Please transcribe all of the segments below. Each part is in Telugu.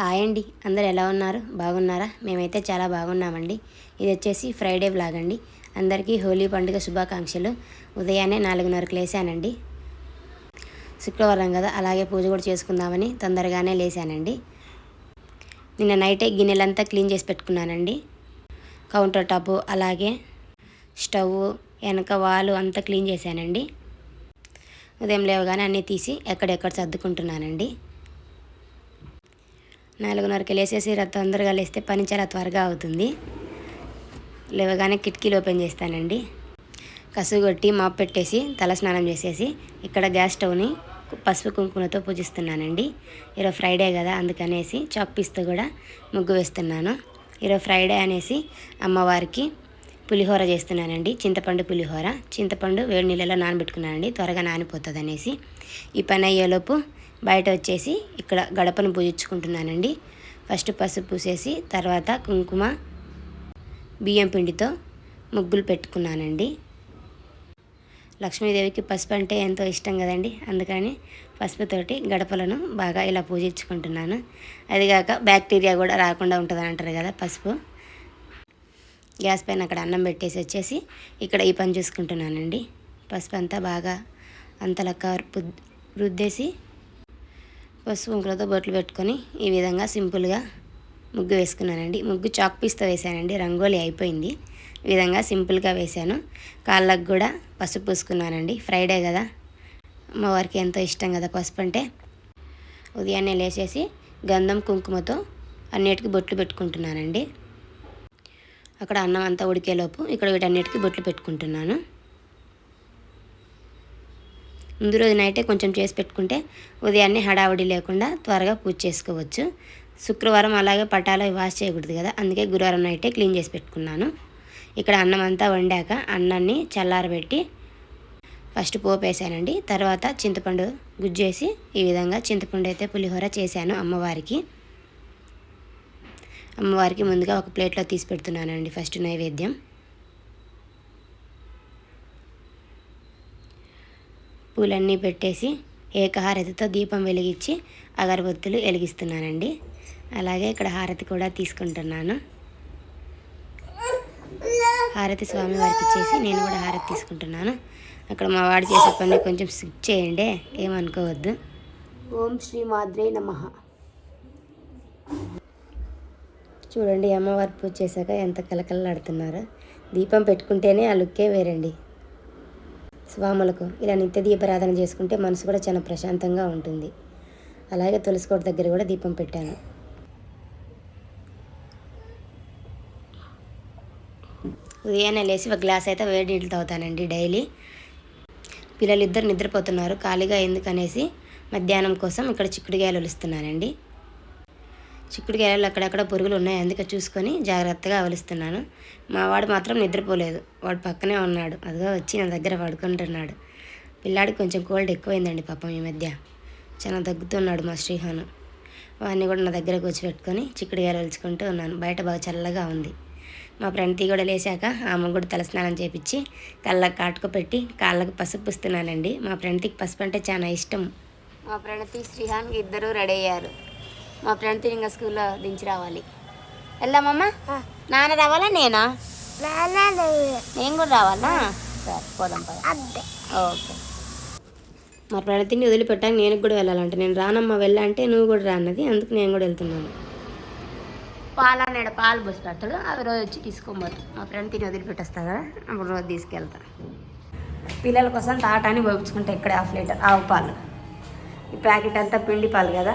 హాయ్ అండి. అందరు ఎలా ఉన్నారు? బాగున్నారా? మేమైతే చాలా బాగున్నామండి. ఇది వచ్చేసి ఫ్రైడే బ్లాగ్ అండి. అందరికీ హోలీ పండుగ శుభాకాంక్షలు. ఉదయాన్నే నాలుగున్నరకు లేసానండి శుక్రవారం కదా అలాగే పూజ కూడా చేసుకుందామని తొందరగానే లేసానండి నిన్న నైటే గిన్నెలంతా క్లీన్ చేసి పెట్టుకున్నానండి. కౌంటర్ టాపు అలాగే స్టవ్ వెనక వాలు అంతా క్లీన్ చేశానండి. ఉదయం లేవగానే అన్నీ తీసి ఎక్కడెక్కడ సర్దుకుంటున్నానండి. నాలుగున్నరకి లేసేసి తొందరగా లేస్తే పని చాలా త్వరగా అవుతుంది. లేవగానే కిటికీలు ఓపెన్ చేస్తానండి. కసుగొట్టి మాప్ పెట్టేసి తల స్నానం చేసేసి ఇక్కడ గ్యాస్ స్టవ్ని పసుపు కుంకుమతో పూజిస్తున్నానండి. ఈరోజు ఫ్రైడే కదా అందుకనేసి చాక్ పీస్తో కూడా ముగ్గు వేస్తున్నాను. ఈరోజు ఫ్రైడే అనేసి అమ్మవారికి పులిహోర చేస్తున్నానండి. చింతపండు పులిహోర. చింతపండు వేడి నీళ్ళలో నానబెట్టుకున్నానండి. త్వరగా నానిపోతుంది అనేసి ఈ పని అయ్యేలోపు బయట వచ్చేసి ఇక్కడ గడపను పూజించుకుంటున్నానండి. ఫస్ట్ పసుపు పూసేసి తర్వాత కుంకుమ బియ్యం పిండితో ముగ్గులు పెట్టుకున్నానండి. లక్ష్మీదేవికి పసుపు అంటే ఎంతో ఇష్టం కదండి. అందుకని పసుపుతోటి గడపలను బాగా ఇలా పూజించుకుంటున్నాను. అదిగాక బ్యాక్టీరియా కూడా రాకుండా ఉంటుంది అంటారు కదా పసుపు. గ్యాస్ పైన అక్కడ అన్నం పెట్టేసి వచ్చేసి ఇక్కడ ఈ పని చూసుకుంటున్నానండి. పసుపు అంతా బాగా అంతలక్క రుద్- రుద్దేసి పసుపు కుంకులతో బొట్లు పెట్టుకొని ఈ విధంగా సింపుల్గా ముగ్గు వేసుకున్నానండి. ముగ్గు చాక్ పీస్తో వేసానండి. రంగోలీ అయిపోయింది. ఈ విధంగా సింపుల్గా వేశాను. కాళ్ళకు కూడా పసుపు పూసుకున్నానండి. ఫ్రైడే కదా. మా వారికి ఎంతో ఇష్టం కదా పసుపు అంటే. ఉదయాన్నే లేచేసి గంధం కుంకుమతో అన్నిటికీ బొట్లు పెట్టుకుంటున్నానండి. అక్కడ అన్నం అంతా ఉడికేలోపు ఇక్కడ వీటన్నిటికీ బొట్లు పెట్టుకుంటున్నాను. ముందు రోజు నైటే కొంచెం చేసి పెట్టుకుంటే ఉదయాన్నే హడావుడి లేకుండా త్వరగా పూజ చేసుకోవచ్చు. శుక్రవారం అలాగే పటాలు వాష్ చేయకూడదు కదా. అందుకే గురువారం నైటే క్లీన్ చేసి పెట్టుకున్నాను. ఇక్కడ అన్నం అంతా వండాక అన్నాన్ని చల్లారబెట్టి ఫస్ట్ పోపు వేసానండి. తర్వాత చింతపండు గుజ్జేసి ఈ విధంగా చింతపండు అయితే పులిహోర చేశాను అమ్మవారికి. అమ్మవారికి ముందుగా ఒక ప్లేట్లో తీసి పెడుతున్నానండి ఫస్ట్ నైవేద్యం. పూలన్నీ పెట్టేసి ఏకహారతితో దీపం వెలిగించి అగరబత్తులు వెలిగిస్తున్నానండి. అలాగే ఇక్కడ హారతి కూడా తీసుకుంటున్నాను. హారతి స్వామి వారికి ఇచ్చేసి నేను కూడా హారతి తీసుకుంటున్నాను. అక్కడ మా వాడు చేసే పని కొంచెం స్కిప్ చేయండి ఏమనుకోవద్దు. ఓం శ్రీ మాద్రే నమ. చూడండి అమ్మవారి పూజ చేశాక ఎంత కలకలలాడుతున్నారో దీపం పెట్టుకుంటేనే ఆ లుక్కే వేరండి. స్వాములకు ఇలా నిత్య దీపారాధన చేసుకుంటే మనసు కూడా చాలా ప్రశాంతంగా ఉంటుంది. అలాగే తులసికోట దగ్గర కూడా దీపం పెట్టాను. ఉదయాన్నే లేచి ఒక గ్లాస్ అయితే వేడి నీళ్ళు తాగుతానండి డైలీ. పిల్లలు ఇద్దరు నిద్రపోతున్నారు. ఖాళీగా ఎందుకనేసి మధ్యాహ్నం కోసం ఇక్కడ చిక్కుడుగాయలు ఒలుస్తున్నానండి. చిక్కుడుకాయలు అక్కడక్కడ పురుగులు ఉన్నాయి అందుకే చూసుకొని జాగ్రత్తగా అవలిస్తున్నాను. మా వాడు మాత్రం నిద్రపోలేదు. వాడు పక్కనే ఉన్నాడు. అదిగో వచ్చి నా దగ్గర పడుకుంటున్నాడు. పిల్లాడికి కొంచెం కోల్డ్ ఎక్కువైందండి పాపం ఈ మధ్య. చాలా దగ్గుతున్నాడు మా శ్రీహాను. వాడిని కూడా నా దగ్గర కూర్చోబెట్టుకొని చిక్కుడుకాయలు ఒలుచుకుంటూ ఉన్నాను. బయట బాగా చల్లగా ఉంది. మా ఫ్రెండ్ కూడా లేచాక ఆమె కూడా తలస్నానం చేపించి కళ్ళకు కాటుకు పెట్టి కాళ్ళకు పసుపు పుస్తున్నానండి. మా ఫ్రెండ్కి పసుపు అంటే చాలా ఇష్టం. మా ప్రణతి శ్రీహాన్కి ఇద్దరు రెడీ అయ్యారు. మా ఫ్రెండ్ ఇంకా స్కూల్లో దించి రావాలి. వెళ్దామమ్మా నాన్న రావాలా నేనా? నేను కూడా రావాలా? సరే పోదాం పద. ఓకే. మా ప్రణతిని వదిలిపెట్టాక నేను కూడా వెళ్ళాలంటే. నేను రానమ్మా వెళ్ళాలంటే నువ్వు కూడా రాన్నది అందుకు నేను కూడా వెళ్తున్నాను. పాలు అన్నాడు పాలు పోసి పెడతాడు. అవి రోజు వచ్చి తీసుకోబోతు మా ఫ్రెండ్ తిని వదిలిపెట్టేస్తా కదా అప్పుడు రోజు తీసుకెళ్తా. పిల్లల కోసం తాటాన్ని పోపించుకుంటా ఇక్కడ హాఫ్ లీటర్ ఆవు పాలు. ఈ ప్యాకెట్ అంతా పిండి పాలు కదా.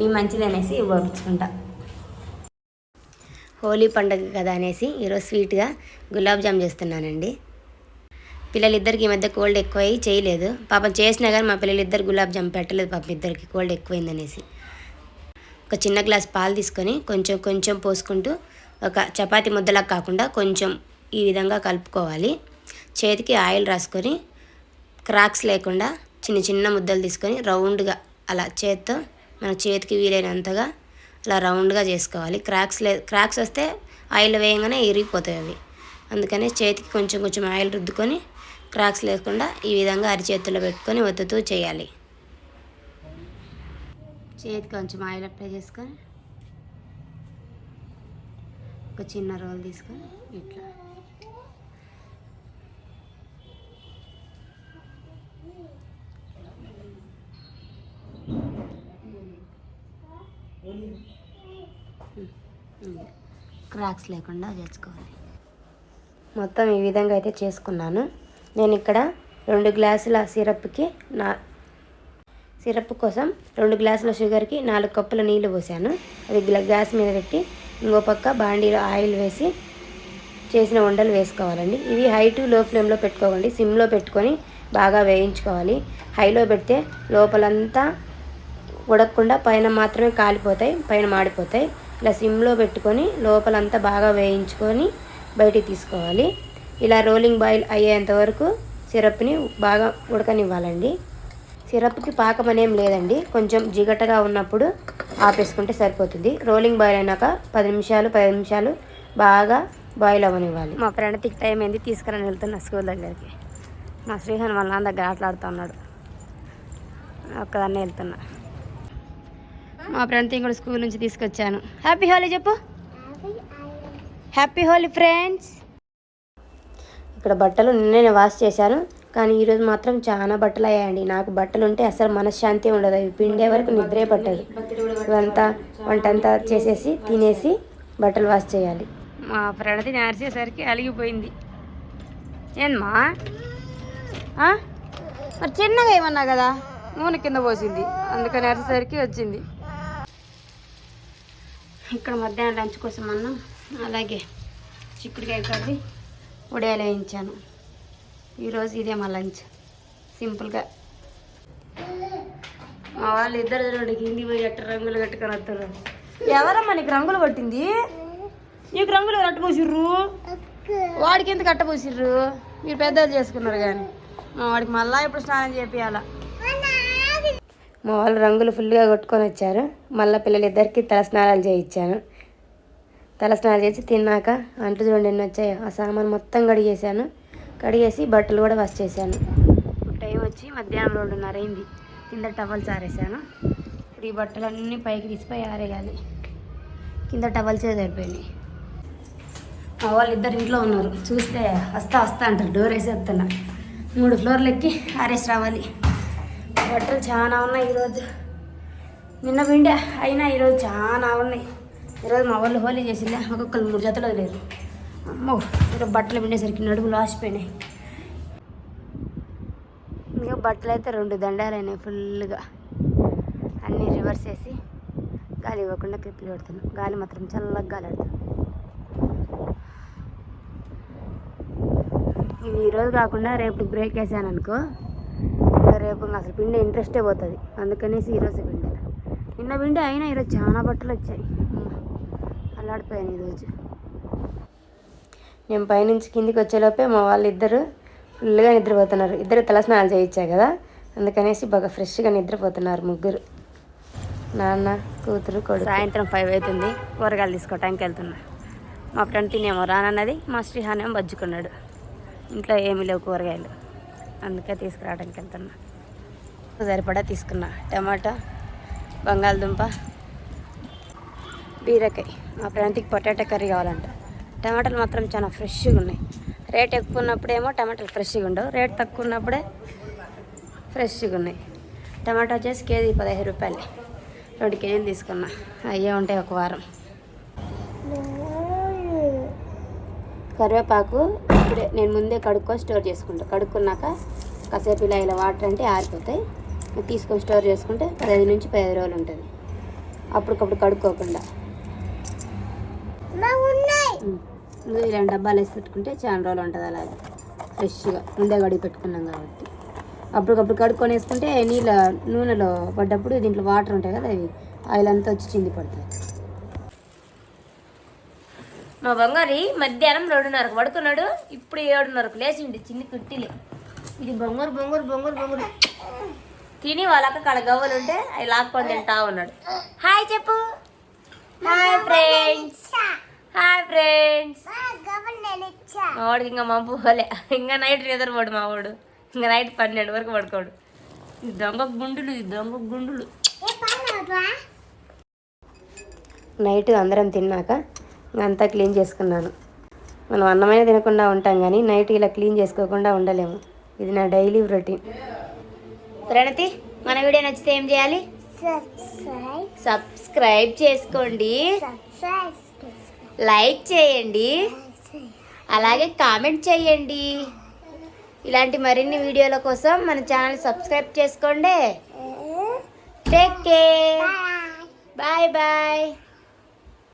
ఇవి మంచిది అనేసి ఇవి హోలీ పండుగ కదా అనేసి ఈరోజు స్వీట్గా గులాబ్ జామ్ చేస్తున్నానండి. పిల్లలిద్దరికి ఈ మధ్య కోల్డ్ ఎక్కువై చేయలేదు. పాపం చేసినా కానీ మా పిల్లలిద్దరు గులాబ్ జామ్ పెట్టలేదు పాపం ఇద్దరికి కోల్డ్ ఎక్కువైందనేసి ఒక చిన్న గ్లాస్ పాలు తీసుకొని కొంచెం కొంచెం పోసుకుంటూ ఒక చపాతి ముద్దలా కాకుండా కొంచెం ఈ విధంగా కలుపుకోవాలి. చేతికి ఆయిల్ రాసుకొని క్రాక్స్ లేకుండా చిన్న చిన్న ముద్దలు తీసుకొని రౌండ్గా అలా చేత్తో మన చేతికి వీలైనంతగా అలా రౌండ్గా చేసుకోవాలి. క్రాక్స్ లే క్రాక్స్ వస్తే ఆయిల్ వేయగానే ఇరిగిపోతాయి అవి. అందుకని చేతికి కొంచెం కొంచెం ఆయిల్ రుద్దుకొని క్రాక్స్ లేకుండా ఈ విధంగా అరిచేతుల్లో పెట్టుకొని ఒత్తుతూ చేయాలి. చేతికి కొంచెం ఆయిల్ అప్లై చేసుకొని ఒక చిన్న రోల్ తీసుకొని ఇట్లా క్రాక్స్ లేకుండా చేసుకోవాలి. మొత్తం ఈ విధంగా అయితే చేసుకున్నాను. నేను ఇక్కడ రెండు గ్లాసుల సిరప్కి నా సిరప్ కోసం రెండు గ్లాసుల షుగర్కి నాలుగు కప్పుల నీళ్ళు పోసాను. అది గ్లా- గ్యాస్ మీద పెట్టి ఇంకో పక్క బాండీలో ఆయిల్ వేసి చేసిన వండలు వేసుకోవాలండి. ఇవి హై టు లో ఫ్లేమ్లో పెట్టుకోకండి. సిమ్లో పెట్టుకొని బాగా వేయించుకోవాలి. హైలో పెడితే లోపలంతా ఉడకకుండా పైన మాత్రమే కాలిపోతాయి పైన మాడిపోతాయి. ఇలా సిమ్లో పెట్టుకొని లోపలంతా బాగా వేయించుకొని బయటికి తీసుకోవాలి. ఇలా రోలింగ్ బాయిల్ అయ్యేంత వరకు సిరప్ని బాగా ఉడకనివ్వాలండి. సిరప్కి పాకం అనేం లేదండి. కొంచెం జిగటగా ఉన్నప్పుడు ఆపేసుకుంటే సరిపోతుంది. రోలింగ్ బాయిల్ అయినాక పది నిమిషాలు పది నిమిషాలు బాగా బాయిల్ అవ్వనివ్వాలి. మా ఫ్రెండ్ తిక్ టైం ఏంది తీసుకురని వెళ్తున్నా స్కూల్ దగ్గరికి. మా శ్రీహన్ వాళ్ళ దగ్గర ఆటలాడుతూ ఉన్నాడు ఒక్కదాన్నే వెళ్తున్నా. మా ఫ్రెండ్ కూడా స్కూల్ నుంచి తీసుకొచ్చాను. హ్యాపీ హోలీ చెప్పు. హ్యాపీ హోలీ ఫ్రెండ్స్ ఇక్కడ బట్టలు నిన్నే వాష్ చేశాను కానీ ఈరోజు మాత్రం చాలా బట్టలు అయ్యాయండి నాకు బట్టలు ఉంటే అసలు మనశ్శాంతి ఉండదు. అవి పిండే వరకు నిద్రే పట్టదు. ఇవంతా వంట అంతా చేసేసి తినేసి బట్టలు వాష్ చేయాలి. మా ఫ్రెండ్ తిని అరిచేసరికి అలిగిపోయింది. ఏందమ్మా? మరి చిన్నగా ఏమన్నా కదా? నూనె కింద పోసింది. అందుకని అరిసేసరికి వచ్చింది. ఇక్కడ మధ్యాహ్నం లంచ్ కోసం అన్నం అలాగే చిక్కుడుకాయ కర్రీ ఉడయాలు వేయించాను. ఈరోజు ఇదే మా లంచ్. సింపుల్గా. మా వాళ్ళు ఇద్దరు చూడండి హిందీ పోయి అట్ట రంగులు కట్టుకొని వస్తారు. ఎవరమ్మా నీకు రంగులు కొట్టింది? నీకు రంగులు కట్టబోసిర్రు? వాడికి ఎందుకు కట్టబోసిర్రు? మీరు పెద్దలు చేసుకున్నారు కానీ. వాడికి మళ్ళీ ఇప్పుడు స్నానం చేపియాలా? మా వాళ్ళు రంగులు ఫుల్గా కొట్టుకొని వచ్చారు. మళ్ళీ పిల్లలిద్దరికి తల స్నానాలు చేయించాను. తలస్నానాలు చేసి తిన్నాక అంట్లు చూడండి ఎన్ని వచ్చాయో. ఆ సామాన్ మొత్తం కడిగేసాను కడిగేసి బట్టలు కూడా వాష్ చేశాను. ఇప్పుడు టైం వచ్చి మధ్యాహ్నం రెండున్నర అయింది. కింద టవల్స్ ఆరేసాను ఇప్పుడు ఈ బట్టలన్నీ పైకి తీసిపోయి ఆరేయాలి. కింద టవల్స్ సరిపోయినాయి మా వాళ్ళు ఇద్దరు ఇంట్లో ఉన్నారు. చూస్తే వస్తా వస్తా అంటారు. డోర్ వేసి వస్తున్నా మూడు ఫ్లోర్లు ఎక్కి ఆరేసి రావాలి. బట్టలు చాలా ఉన్నాయి ఈరోజు. నిన్న విండే అయినా ఈరోజు చాలా ఉన్నాయి. ఈరోజు మా వాళ్ళు హోలీ చేసిందే ఒక్కొక్కరు మూడు జతలు వదిలేదు అమ్మో ఈరోజు బట్టలు పిండేసరికి నడుములు ఆసిపోయినాయి ఇంకా బట్టలు అయితే రెండు దండాలైనాయి ఫుల్గా. అన్నీ రివర్స్ చేసి గాలి ఇవ్వకుండా క్లిప్లు పెడుతున్నాను గాలి మాత్రం చల్లగా గాలి పెడతాను ఇవి ఈరోజు కాకుండా రేపు బ్రేక్ వేసాను అనుకో. రేపు అసలు పిండి ఇంట్రెస్టే పోతుంది. అందుకనేసి ఈరోజు పిండి. నిన్న పిండి అయినా ఈరోజు చాలా బట్టలు వచ్చాయి. అల్లాడిపోయాను ఈరోజు. నేను పైనుంచి కిందికి వచ్చేలోపే మా వాళ్ళు ఇద్దరు ఫుల్గా నిద్రపోతున్నారు. ఇద్దరు తలస్నానాలు చేయించా కదా అందుకనేసి బాగా ఫ్రెష్గా నిద్రపోతున్నారు ముగ్గురు. నాన్న కూతురు కొడుకు. సాయంత్రం ఫైవ్ అవుతుంది. కూరగాయలు తీసుకోవటానికి వెళ్తున్నా. మా ఫ్రెండ్ తినేమో రానన్నది మా శ్రీహాన్ ఏమో బజ్జుకున్నాడు. ఇంట్లో ఏమీ లేవు కూరగాయలు. అందుకే తీసుకురావడానికి వెళ్తున్నా. సరిపడా తీసుకున్నా. టమాటా బంగాళదుంప బీరకాయ. మా ప్రాంతికి పొటాటో కర్రీ కావాలంట. టమాటాలు మాత్రం చాలా ఫ్రెష్గా ఉన్నాయి. రేట్ ఎక్కువ ఉన్నప్పుడేమో టమాటాలు ఫ్రెష్గా ఉండవు. రేట్ తక్కువ ఉన్నప్పుడే ఫ్రెష్గా ఉన్నాయి. టమాటా వచ్చేసి కేజీ పదహైదు రూపాయలు. రెండు కేజీలు తీసుకున్నా. అయ్యే ఉంటాయి ఒక వారం. కరివేపాకు ఇప్పుడే నేను ముందే కడుక్కొని స్టోర్ చేసుకుంటాను కడుక్కున్నాక కాసేపు ఇలా ఇలా వాటర్ అంటే ఆరిపోతాయి. తీసుకొని స్టోర్ చేసుకుంటే పదహైదు నుంచి పదిహేను రోజులు ఉంటుంది. అప్పటికప్పుడు కడుక్కోకుండా. ఇలాంటి డబ్బాలు వేసి పెట్టుకుంటే చాలా రోజులు ఉంటుంది అలాగే. ఫ్రెష్గా. ముందే కడిగి పెట్టుకున్నాం కాబట్టి. అప్పటికప్పుడు కడుక్కొని వేసుకుంటే నీళ్ళ నూనెలో పడ్డప్పుడు దీంట్లో వాటర్ ఉంటాయి కదా అవి ఆయిల్ అంతా వచ్చి చింది పడుతుంది మా బంగారి మధ్యాహ్నం రెండున్నరకు పడుకున్నాడు. ఇప్పుడు ఏడున్నరకు లేచిండి చిన్ని కుట్టిలే ఇది బొంగరు బొంగరు బొంగరు బొంగరు. తిని వాళ్ళక్క కాడ గవ్వలు ఉంటే అవి లాక్కొని తింటా ఉన్నాడు. హాయ్ చెప్పు. Hi friends. Hi friends. మా వాడికి ఇంకా మా పోలే. ఇంకా నైట్ నిద్రపోడు మా వాడు. ఇంకా నైట్ పన్నెండు వరకు పడుకోడు. దొంగ గుండులు ఇది దొంగ గుండులు. నైట్ అందరం తిన్నాక ఇంక అంతా క్లీన్ చేసుకున్నాను. మనం అన్నమైన తినకుండా ఉంటాం కానీ నైట్ ఇలా క్లీన్ చేసుకోకుండా ఉండలేము. ఇది నా డైలీ రొటీన్. ప్రణతి మన వీడియో నచ్చితే ఏం చేయాలి? సబ్స్క్రైబ్ చేసుకోండి. లైక్ చేయండి. అలాగే కామెంట్ చేయండి. ఇలాంటి మరిన్ని వీడియోల కోసం మన ఛానల్ సబ్స్క్రైబ్ చేసుకోండి. Take care bye bye